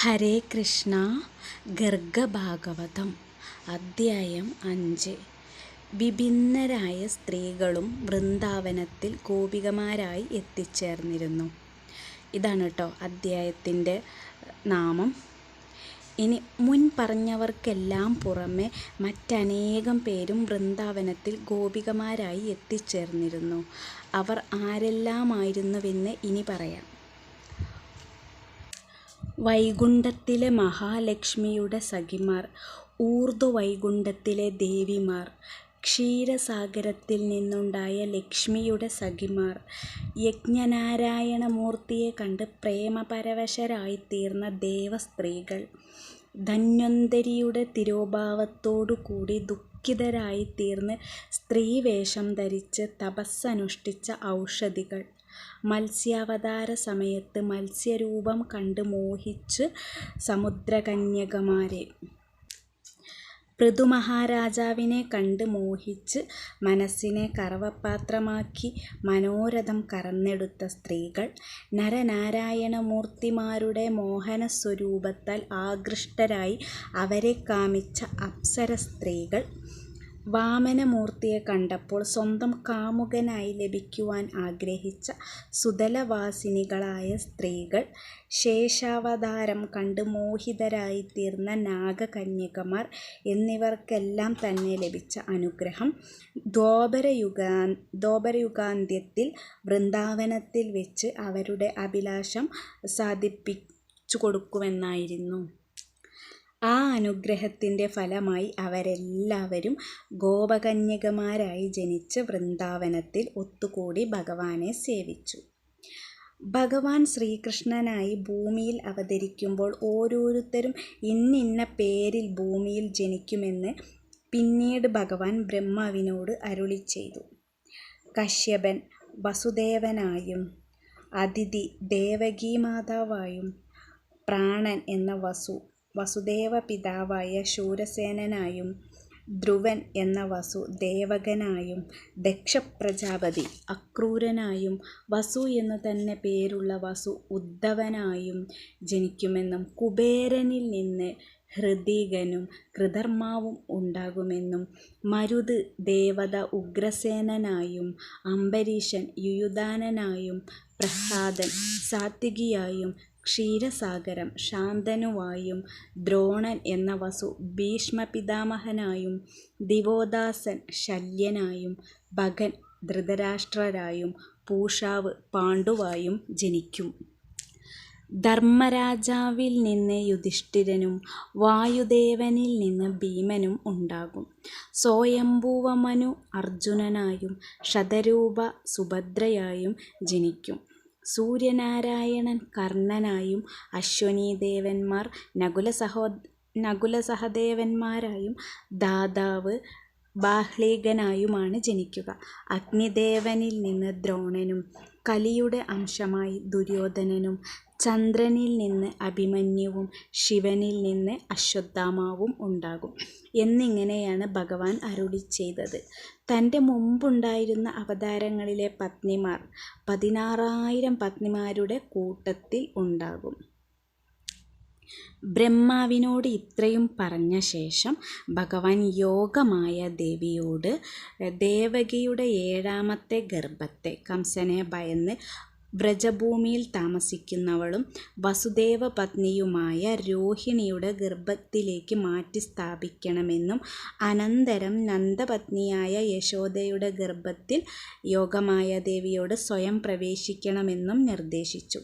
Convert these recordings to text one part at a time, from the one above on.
ഹരേ കൃഷ്ണ ഗർഗഭാഗവതം അദ്ധ്യായം അഞ്ച്. വിഭിന്നരായ സ്ത്രീകളും വൃന്ദാവനത്തിൽ ഗോപികമാരായി എത്തിച്ചേർന്നിരുന്നു. ഇതാണ് കേട്ടോ അദ്ധ്യായത്തിന്റെ നാമം. ഇനി മുൻ പറഞ്ഞവർക്കെല്ലാം പുറമെ മറ്റനേകം പേരും വൃന്ദാവനത്തിൽ ഗോപികമാരായി എത്തിച്ചേർന്നിരുന്നു. അവർ ആരെല്ലാമായിരുന്നുവെന്ന് ഇനി പറയാം. വൈകുണ്ഠത്തിലെ മഹാലക്ഷ്മിയുടെ സഖിമാർ ഊർധ്വവൈകുണ്ഠത്തിലെ ദേവിമാർ ക്ഷീരസാഗരത്തിൽ നിന്നുണ്ടായ ലക്ഷ്മിയുടെ സഖിമാർ യജ്ഞനാരായണമൂർത്തിയെ കണ്ട് പ്രേമപരവശരായിത്തീർന്ന ദേവസ്ത്രീകൾ ധന്വന്തരിയുടെ തിരോഭാവത്തോടുകൂടി ദുഃഖിതരായിത്തീർന്ന് സ്ത്രീവേഷം ധരിച്ച് തപസ്സനുഷ്ഠിച്ച ഔഷധികൾ മത്സ്യാവതാര സമയത്ത് മത്സ്യരൂപം കണ്ട് മോഹിച്ച് സമുദ്രകന്യകമാരെ. പൃഥുമഹാരാജാവിനെ കണ്ട് മോഹിച്ച് മനസ്സിനെ കറവപ്പാത്രമാക്കി മനോരഥം കറന്നെടുത്ത സ്ത്രീകൾ നരനാരായണമൂർത്തിമാരുടെ മോഹനസ്വരൂപത്താൽ ആകൃഷ്ടരായി അവരെ കാമിച്ച അപ്സര സ്ത്രീകൾ വാമനമൂർത്തിയെ കണ്ടപ്പോൾ സ്വന്തം കാമുകനായി ലഭിക്കുവാൻ ആഗ്രഹിച്ച സുതലവാസിനികളായ സ്ത്രീകൾ ശേഷാവതാരം കണ്ട് മോഹിതരായിത്തീർന്ന നാഗകന്യകമാർ എന്നിവർക്കെല്ലാം തന്നെ ലഭിച്ച അനുഗ്രഹം. ദ്വാപരയുഗാ ദ്വാപരയുഗാന്ത്യത്തിൽ വൃന്ദാവനത്തിൽ വെച്ച് അവരുടെ അഭിലാഷം സാധിപ്പിച്ചു കൊടുക്കുമെന്നായിരുന്നു. ആ അനുഗ്രഹത്തിന്റെ ഫലമായി അവരെല്ലാവരും ഗോപകന്യകമാരായി ജനിച്ച് വൃന്ദാവനത്തിൽ ഒത്തുകൂടി ഭഗവാനെ സേവിച്ചു. ഭഗവാൻ ശ്രീകൃഷ്ണനായി ഭൂമിയിൽ അവതരിക്കുമ്പോൾ ഓരോരുത്തരും ഇന്നിന്ന പേരിൽ ഭൂമിയിൽ ജനിക്കുമെന്ന് പിന്നീട് ഭഗവാൻ ബ്രഹ്മാവിനോട് അരുളി ചെയ്തു. കശ്യപൻ വസുദേവനായും അതിഥി ദേവകീമാതാവായും പ്രാണൻ എന്ന വസു വസുദേവ പിതാവായ ശൂരസേനനായും ധ്രുവൻ എന്ന വസു ദേവകനായും ദക്ഷപ്രജാപതി അക്രൂരനായും വസു എന്നു തന്നെ പേരുള്ള വസു ഉദ്ധവനായും ജനിക്കുമെന്നും കുബേരനിൽ നിന്ന് ഹൃദീകനും കൃതർമാവും ഉണ്ടാകുമെന്നും മരുത് ദേവത ഉഗ്രസേനനായും അംബരീഷൻ യുയുദാനനായും പ്രഹ്ലാദൻ സാത്വികിയായും ക്ഷീരസാഗരം ശാന്തനുവായും ദ്രോണൻ എന്ന വസു ഭീഷ്മപിതാമഹനായും ദിവോദാസൻ ശല്യനായും ഭഗൻ ധൃതരാഷ്ട്രരായും പൂഷാവ് പാണ്ഡുവായും ജനിക്കും. ധർമ്മരാജാവിൽ നിന്ന് യുധിഷ്ഠിരനും വായുദേവനിൽ നിന്ന് ഭീമനും ഉണ്ടാകും. സ്വയംഭൂവമനു അർജുനനായും ശതരൂപ സുഭദ്രയായും ജനിക്കും. സൂര്യനാരായണൻ കർണനായും അശ്വനീദേവന്മാർ നകുല സഹോ നകുല സഹദേവന്മാരായും ദാതാവ് ബാഹ്ലീകനായുമാണ് ജനിക്കുക. അഗ്നിദേവനിൽ നിന്ന് ദ്രോണനും കലിയുടെ അംശമായി ദുര്യോധനനും ചന്ദ്രനിൽ നിന്ന് അഭിമന്യുവും ശിവനിൽ നിന്ന് അശ്വത്ഥാമാവും ഉണ്ടാകും. എന്നിങ്ങനെയാണ് ഭഗവാൻ അരുളി ചെയ്തത്. തന്റെ മുമ്പുണ്ടായിരുന്ന അവതാരങ്ങളിലെ പത്നിമാർ പതിനാറായിരം പത്നിമാരുടെ കൂട്ടത്തിൽ ഉണ്ടാകും. ബ്രഹ്മാവിനോട് ഇത്രയും പറഞ്ഞ ശേഷം ഭഗവാൻ യോഗമായ ദേവിയോട് ദേവകിയുടെ ഏഴാമത്തെ ഗർഭത്തെ കംസനെ ഭയന്ന് വ്രജഭൂമിയിൽ താമസിക്കുന്നവളും വസുദേവ പത്നിയുമായ രോഹിണിയുടെ ഗർഭത്തിലേക്ക് മാറ്റി സ്ഥാപിക്കണമെന്നും അനന്തരം നന്ദപത്നിയായ യശോദയുടെ ഗർഭത്തിൽ യോഗമായ ദേവിയോട് സ്വയം പ്രവേശിക്കണമെന്നും നിർദ്ദേശിച്ചു.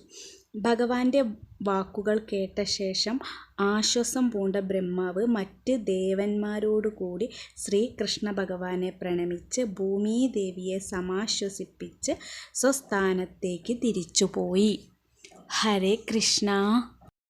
ഭഗവാന്റെ വാക്കുകൾ കേട്ട ശേഷം ആശ്വാസം പൂണ്ട ബ്രഹ്മാവ് മറ്റ് ദേവന്മാരോടുകൂടി ശ്രീകൃഷ്ണ ഭഗവാനെ പ്രണമിച്ച് ഭൂമിദേവിയെ സമാശ്വസിപ്പിച്ച് സ്വസ്ഥാനത്തേക്ക് തിരിച്ചുപോയി. ഹരേ കൃഷ്ണ.